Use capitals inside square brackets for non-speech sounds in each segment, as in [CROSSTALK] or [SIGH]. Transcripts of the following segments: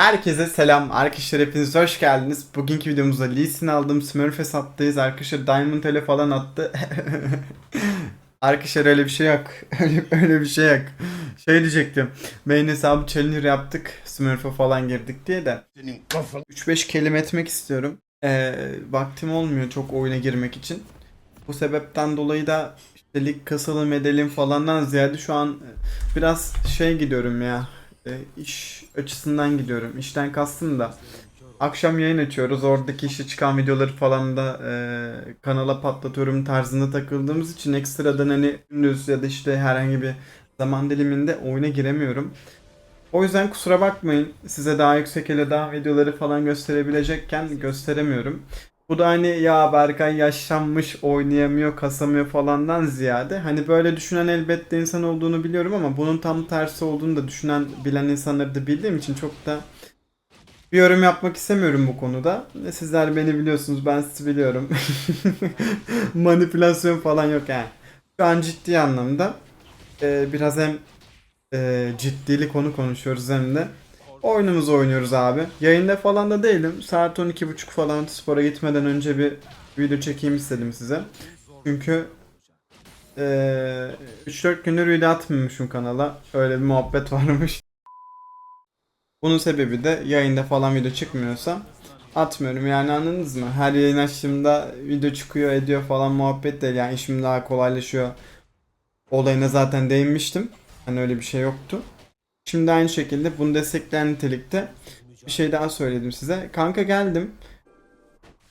Herkese selam arkadaşlar hepiniz hoş geldiniz. Bugünkü videomuzda Lee Sin aldım Smurf hesaptayız. Arkadaşlar Diamond ele falan attı. [LAUGHS] arkadaşlar öyle bir şey yok. [LAUGHS] Öyle, öyle bir şey yok. Şey diyecektim. Main hesabı challenger yaptık. Smurf'e falan girdik diye de. Senin kafan 3-5 kelime etmek istiyorum. Ee, vaktim olmuyor çok oyuna girmek için. Bu sebepten dolayı da işte lig kasalım edelim falandan ziyade şu an biraz şey gidiyorum ya. E, iş açısından gidiyorum. İşten kastım da. Akşam yayın açıyoruz. Oradaki işte çıkan videoları falan da e, kanala patlatıyorum tarzında takıldığımız için ekstradan hani gündüz ya da işte herhangi bir zaman diliminde oyuna giremiyorum. O yüzden kusura bakmayın. Size daha yüksek ele daha videoları falan gösterebilecekken gösteremiyorum. Bu da hani ya Berkay yaşlanmış oynayamıyor kasamıyor falandan ziyade hani böyle düşünen elbette insan olduğunu biliyorum ama bunun tam tersi olduğunu da düşünen bilen insanları da bildiğim için çok da bir yorum yapmak istemiyorum bu konuda. Sizler beni biliyorsunuz ben sizi biliyorum. [LAUGHS] Manipülasyon falan yok yani. Şu an ciddi anlamda e, biraz hem e, ciddili konu konuşuyoruz hem de oyunumuzu oynuyoruz abi. Yayında falan da değilim. Saat 12.30 falan spora gitmeden önce bir video çekeyim istedim size. Çünkü e, 3-4 gündür video atmıyormuşum kanala. Öyle bir muhabbet [LAUGHS] varmış. Bunun sebebi de yayında falan video çıkmıyorsa atmıyorum yani anladınız mı? Her yayın açtığımda video çıkıyor ediyor falan muhabbet değil yani işim daha kolaylaşıyor. Olayına zaten değinmiştim. Hani öyle bir şey yoktu. Şimdi aynı şekilde bunu destekleyen nitelikte bir şey daha söyledim size. Kanka geldim.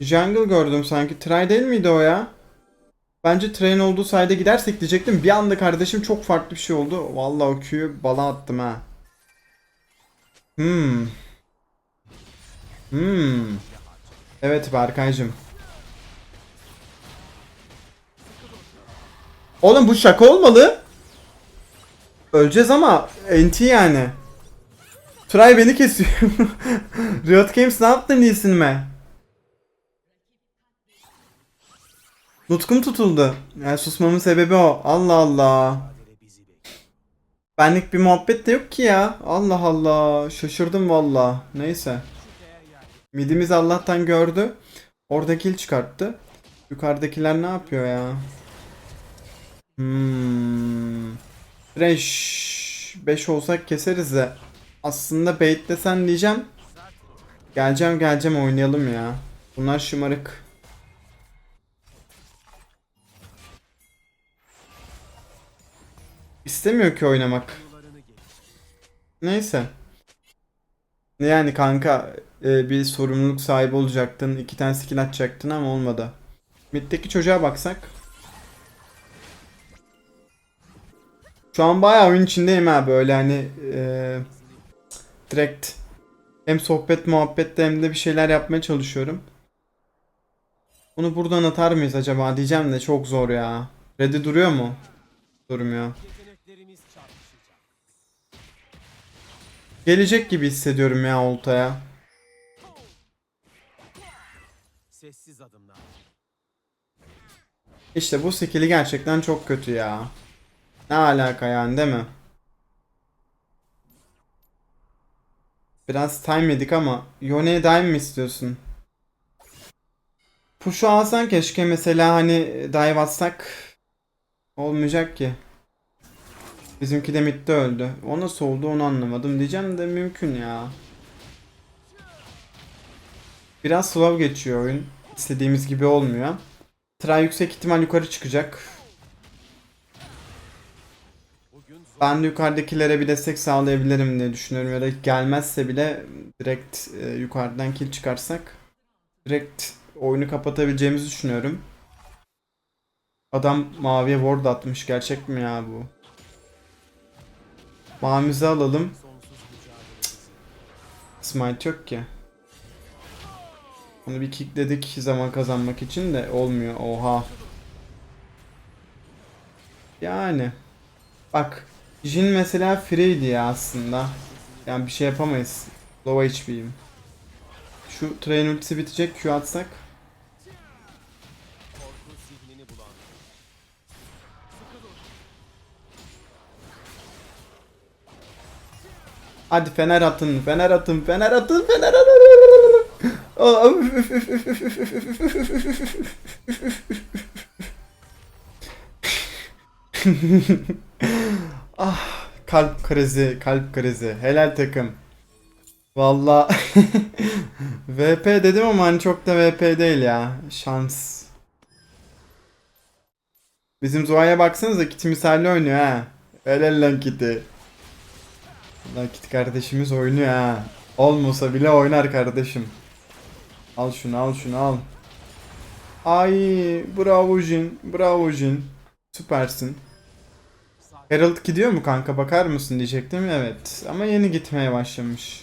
Jungle gördüm sanki. Try değil miydi o ya? Bence train olduğu sayede gidersek diyecektim. Bir anda kardeşim çok farklı bir şey oldu. Vallahi o Q'yu bala attım ha. Hmm. Hmm. Evet Berkaycığım. Oğlum bu şaka olmalı. Öleceğiz ama NT yani. Try beni kesiyor. [LAUGHS] Riot Games ne yaptın iyisinme? Nutkum tutuldu. Yani susmamın sebebi o. Allah Allah. Benlik bir muhabbet de yok ki ya. Allah Allah. Şaşırdım valla. Neyse. Midimiz Allah'tan gördü. Orada kill çıkarttı. Yukarıdakiler ne yapıyor ya? Hmm. Fresh 5 olsak keseriz de. Aslında baitlesen diyeceğim. Geleceğim geleceğim oynayalım ya. Bunlar şımarık. İstemiyor ki oynamak. Neyse. Yani kanka e, bir sorumluluk sahibi olacaktın. iki tane skill atacaktın ama olmadı. Mid'deki çocuğa baksak. Şu an bayağı oyun içindeyim ha böyle hani e, direkt hem sohbet muhabbette hem de bir şeyler yapmaya çalışıyorum. Bunu buradan atar mıyız acaba diyeceğim de çok zor ya. Ready duruyor mu? Durmuyor. Gelecek gibi hissediyorum ya oltaya. İşte bu skill'i gerçekten çok kötü ya. Ne alaka yani değil mi? Biraz time yedik ama Yone'ye dive mi istiyorsun? Push'u alsan keşke mesela hani dive atsak olmayacak ki. Bizimki de midde öldü. O nasıl oldu onu anlamadım diyeceğim de mümkün ya. Biraz slow geçiyor oyun. İstediğimiz gibi olmuyor. Try yüksek ihtimal yukarı çıkacak. Ben de yukarıdakilere bir destek sağlayabilirim diye düşünüyorum ya da gelmezse bile direkt e, yukarıdan kill çıkarsak direkt oyunu kapatabileceğimizi düşünüyorum. Adam maviye ward atmış gerçek mi ya bu? Mavimizi alalım. Cık. Smite yok ki. Onu bir kickledik zaman kazanmak için de olmuyor. Oha. Yani. Bak. Jin mesela free'ydi ya aslında. Yani bir şey yapamayız. Low HP'yim. Şu train ultisi bitecek Q atsak. Hadi fener atın, fener atın, fener atın, fener atın. Ah, kalp krizi, kalp krizi. Helal takım. Valla [LAUGHS] VP dedim ama hani çok da VP değil ya. Şans. Bizim Zoa'ya baksanıza Kitty misali oynuyor ha. Helal lan Kitty. Lan Kitty kardeşimiz oynuyor ha. Olmasa bile oynar kardeşim. Al şunu al şunu al. Ay bravo Jin. Bravo Jin. Süpersin. Herald gidiyor mu kanka bakar mısın diyecektim. Evet ama yeni gitmeye başlamış.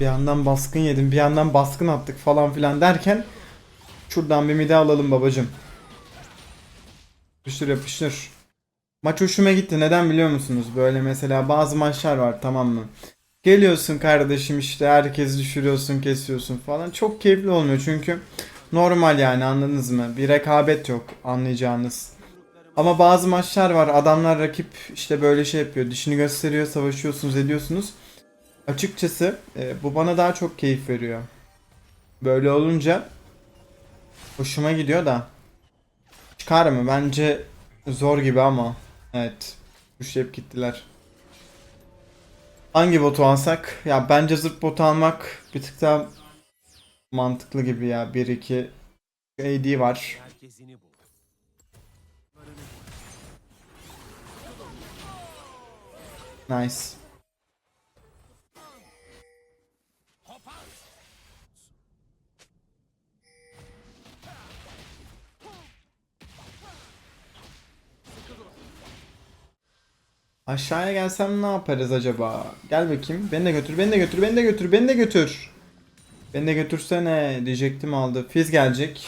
Bir yandan baskın yedim, bir yandan baskın attık falan filan derken şuradan bir mide alalım babacım. Yapıştır yapıştır. Maç hoşuma gitti. Neden biliyor musunuz? Böyle mesela bazı maçlar var tamam mı? Geliyorsun kardeşim işte herkes düşürüyorsun, kesiyorsun falan. Çok keyifli olmuyor çünkü normal yani anladınız mı? Bir rekabet yok anlayacağınız. Ama bazı maçlar var adamlar rakip işte böyle şey yapıyor. Dişini gösteriyor, savaşıyorsunuz, ediyorsunuz. Açıkçası e, bu bana daha çok keyif veriyor. Böyle olunca hoşuma gidiyor da. Çıkar mı? Bence zor gibi ama. Evet. Düşleyip gittiler. Hangi botu alsak? Ya bence zırt botu almak bir tık daha mantıklı gibi ya. 1-2 AD var. Nice. Aşağıya gelsem ne yaparız acaba? Gel bakayım. Beni de götür, beni de götür, beni de götür, beni de götür. Beni de götürsene diyecektim aldı. Fiz gelecek.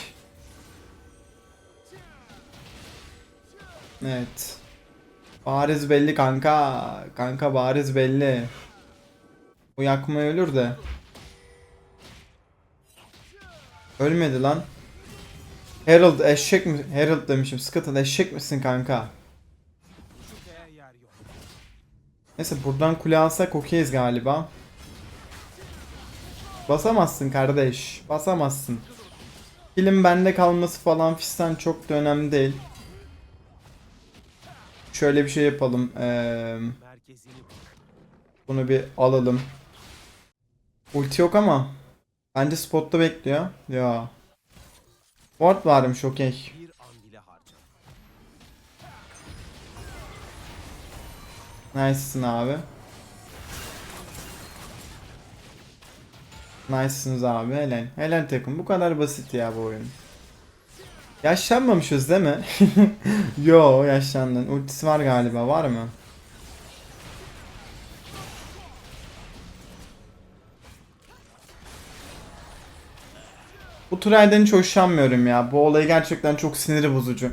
Evet. Bariz belli kanka. Kanka bariz belli. Bu yakma ölür de. Ölmedi lan. Herald eşek mi? Herald demişim. Scuttle eşek misin kanka? Neyse buradan kule alsak okeyiz galiba. Basamazsın kardeş. Basamazsın. Kilim bende kalması falan fistan çok da önemli değil. Şöyle bir şey yapalım. Bul. Bunu bir alalım. Ulti yok ama. Bence spotta bekliyor. Ya. Ward varmış okey. Nice'sın abi. Nice'sınız abi helal. Helal takım. Bu kadar basit ya bu oyun. Yaşlanmamışız değil mi? [LAUGHS] Yo yaşlandın. Ultisi var galiba. Var mı? Bu Turay'dan hiç hoşlanmıyorum ya. Bu olay gerçekten çok siniri bozucu.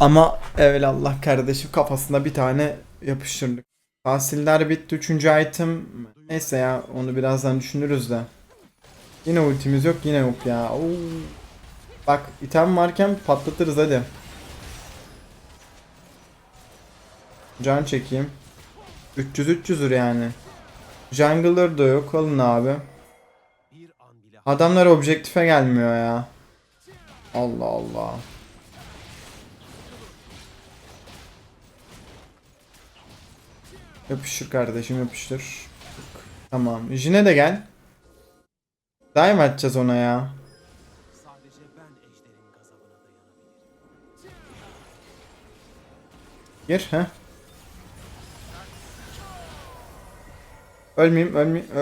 Ama evelallah kardeşim kafasına bir tane yapıştırdık. Tahsiller bitti. Üçüncü item. Neyse ya onu birazdan düşünürüz de. Yine ultimiz yok yine yok ya. Oo. Bak item varken patlatırız hadi. Can çekeyim. 300 300'ür yani. Jungler da yok alın abi. Adamlar objektife gelmiyor ya. Allah Allah. Yapıştır kardeşim yapıştır. Tamam. Jine de gel. Dive atacağız ona ya. Gir he. Ölmeyeyim ölmeyeyim. [LAUGHS]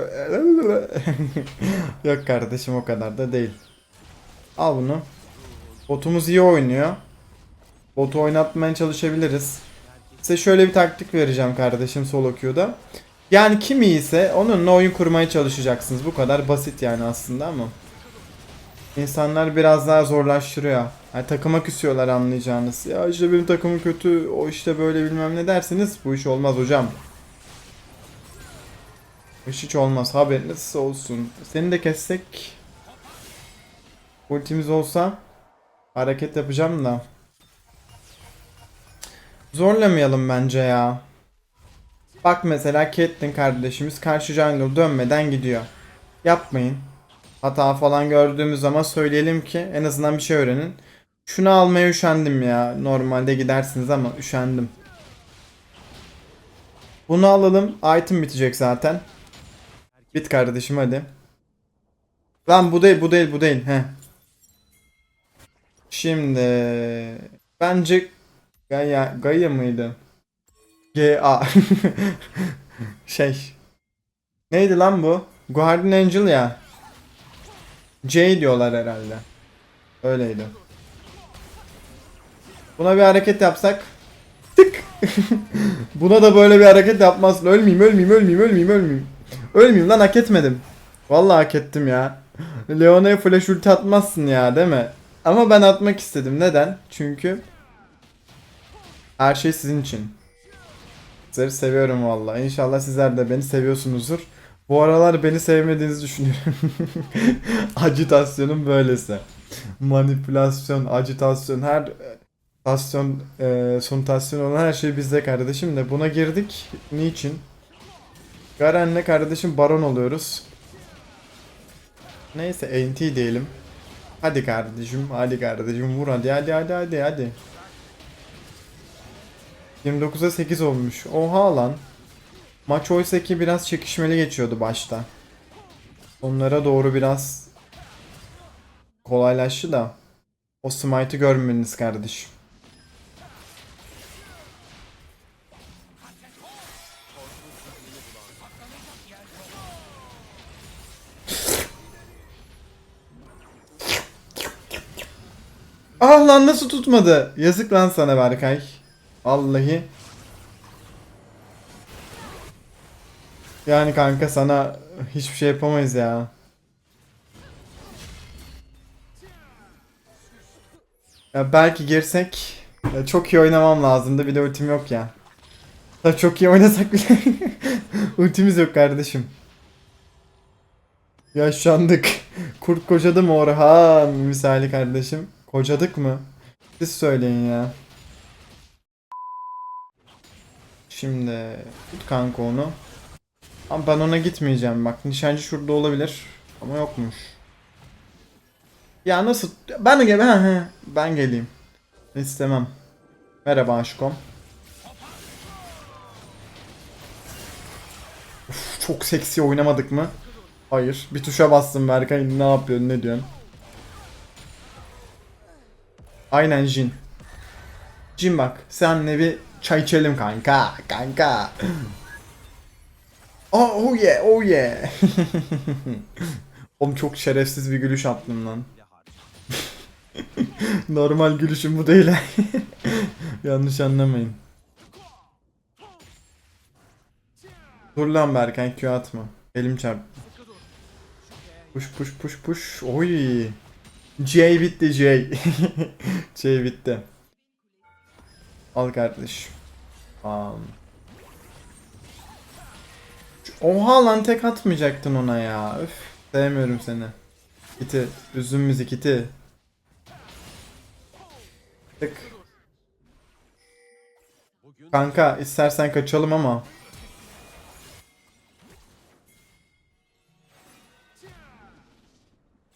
Yok kardeşim o kadar da değil. Al bunu. Botumuz iyi oynuyor. Botu oynatmaya çalışabiliriz. Size şöyle bir taktik vereceğim kardeşim solo queue'da. Yani kim iyiyse onunla oyun kurmaya çalışacaksınız. Bu kadar basit yani aslında ama. İnsanlar biraz daha zorlaştırıyor. Yani takıma küsüyorlar anlayacağınız. Ya işte benim takımım kötü, o işte böyle bilmem ne derseniz bu iş olmaz hocam. İş hiç olmaz. Haberiniz olsun. Seni de kessek. Ultimiz olsa hareket yapacağım da. Zorlamayalım bence ya. Bak mesela Caitlyn kardeşimiz karşı jungle dönmeden gidiyor. Yapmayın. Hata falan gördüğümüz zaman söyleyelim ki en azından bir şey öğrenin. Şunu almaya üşendim ya. Normalde gidersiniz ama üşendim. Bunu alalım. Item bitecek zaten. Bit kardeşim hadi. Lan bu değil bu değil bu değil. He. Şimdi bence Gaia Gaia mıydı? GA [LAUGHS] şey neydi lan bu? Guardian Angel ya. J diyorlar herhalde. Öyleydi. Buna bir hareket yapsak. Tık. [LAUGHS] Buna da böyle bir hareket yapmazsın. Ölmeyeyim, ölmeyeyim, ölmeyeyim, ölmeyeyim, ölmeyeyim. Ölmeyeyim lan hak etmedim. Vallahi hak ettim ya. Leona'ya flash ulti atmazsın ya değil mi? Ama ben atmak istedim. Neden? Çünkü her şey sizin için. Sizleri seviyorum vallahi. İnşallah sizler de beni seviyorsunuzdur. Bu aralar beni sevmediğinizi düşünüyorum. [LAUGHS] Acitasyonun böylesi. Manipülasyon, acitasyon, her tasyon, e, sonutasyon olan her şey bizde kardeşim de buna girdik. Niçin? Garen'le kardeşim baron oluyoruz. Neyse NT diyelim. Hadi kardeşim, hadi kardeşim vur hadi hadi hadi hadi hadi. 29'a 8 olmuş. Oha lan. Maç oysa ki biraz çekişmeli geçiyordu başta. Onlara doğru biraz kolaylaştı da. O smite'ı görmeniz kardeşim. Ah lan nasıl tutmadı? Yazık lan sana Berkay. Vallahi. Yani kanka sana hiçbir şey yapamayız ya. Ya belki girsek ya çok iyi oynamam lazımdı. Bir de ultim yok ya. Ya çok iyi oynasak bile [LAUGHS] ultimiz yok kardeşim. Yaşandık. [LAUGHS] Kurt kocadı mı Orhan misali kardeşim? Kocadık mı? Siz söyleyin ya. Şimdi tut kanka onu. Ama ben ona gitmeyeceğim bak. Nişancı şurada olabilir. Ama yokmuş. Ya nasıl? Ben gel ben, geleyim. İstemem. Merhaba aşkım. Uf, çok seksi oynamadık mı? Hayır. Bir tuşa bastım Berkay. Ne yapıyorsun? Ne diyorsun? Aynen Jin. Jin bak. Senle bir çay içelim kanka. Kanka. [CLEARS THROAT] Oh, oh yeah, oh yeah. [LAUGHS] Oğlum çok şerefsiz bir gülüş attım lan. [LAUGHS] Normal gülüşüm bu değil. [LAUGHS] Yanlış anlamayın. Dur lan Berkan Q atma. Elim çarptı. Push push push push. Oy. J bitti J. J bitti. Al kardeş. Tamam. Oha lan tek atmayacaktın ona ya. Üf. Sevmiyorum seni. Kiti. Üzüm müzik kiti. Tık. Kanka istersen kaçalım ama.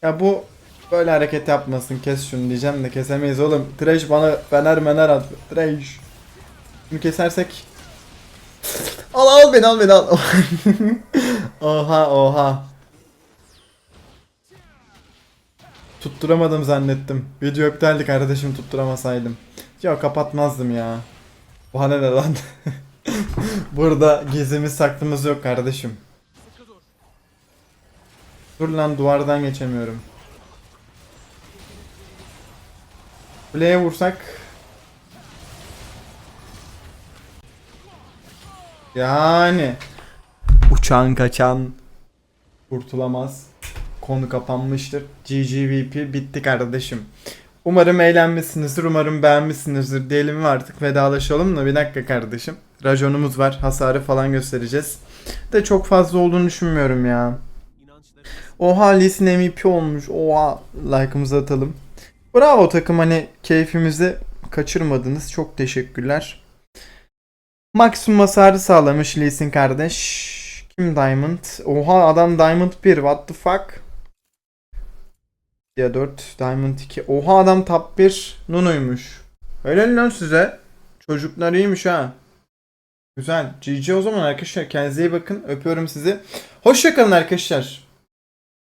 Ya bu böyle hareket yapmasın kes şunu diyeceğim de kesemeyiz oğlum. Trash bana fener mener at. Trash. Bunu kesersek. Al al beni al beni al. [LAUGHS] oha oha. Tutturamadım zannettim. Video iptaldi kardeşim tutturamasaydım. Yok kapatmazdım ya. Bana ne lan? [LAUGHS] Burada gizimiz saklımız yok kardeşim. Dur lan duvardan geçemiyorum. Kuleye vursak. Yani. Uçan kaçan kurtulamaz. Konu kapanmıştır. GGVP bitti kardeşim. Umarım eğlenmişsinizdir. Umarım beğenmişsinizdir. Diyelim ve artık vedalaşalım da bir dakika kardeşim. Rajonumuz var. Hasarı falan göstereceğiz. De çok fazla olduğunu düşünmüyorum ya. Oha Lee Sin MVP olmuş. Oha like'ımızı atalım. Bravo takım hani keyfimizi kaçırmadınız. Çok teşekkürler. Maksimum hasarı sağlamış Lee Sin kardeş. Kim Diamond? Oha adam Diamond 1. What the fuck? Ya 4 Diamond 2. Oha adam top 1 Nuno'ymuş. Helal lan size. Çocuklar iyiymiş ha. Güzel. GG o zaman arkadaşlar. Kendinize iyi bakın. Öpüyorum sizi. Hoşçakalın arkadaşlar.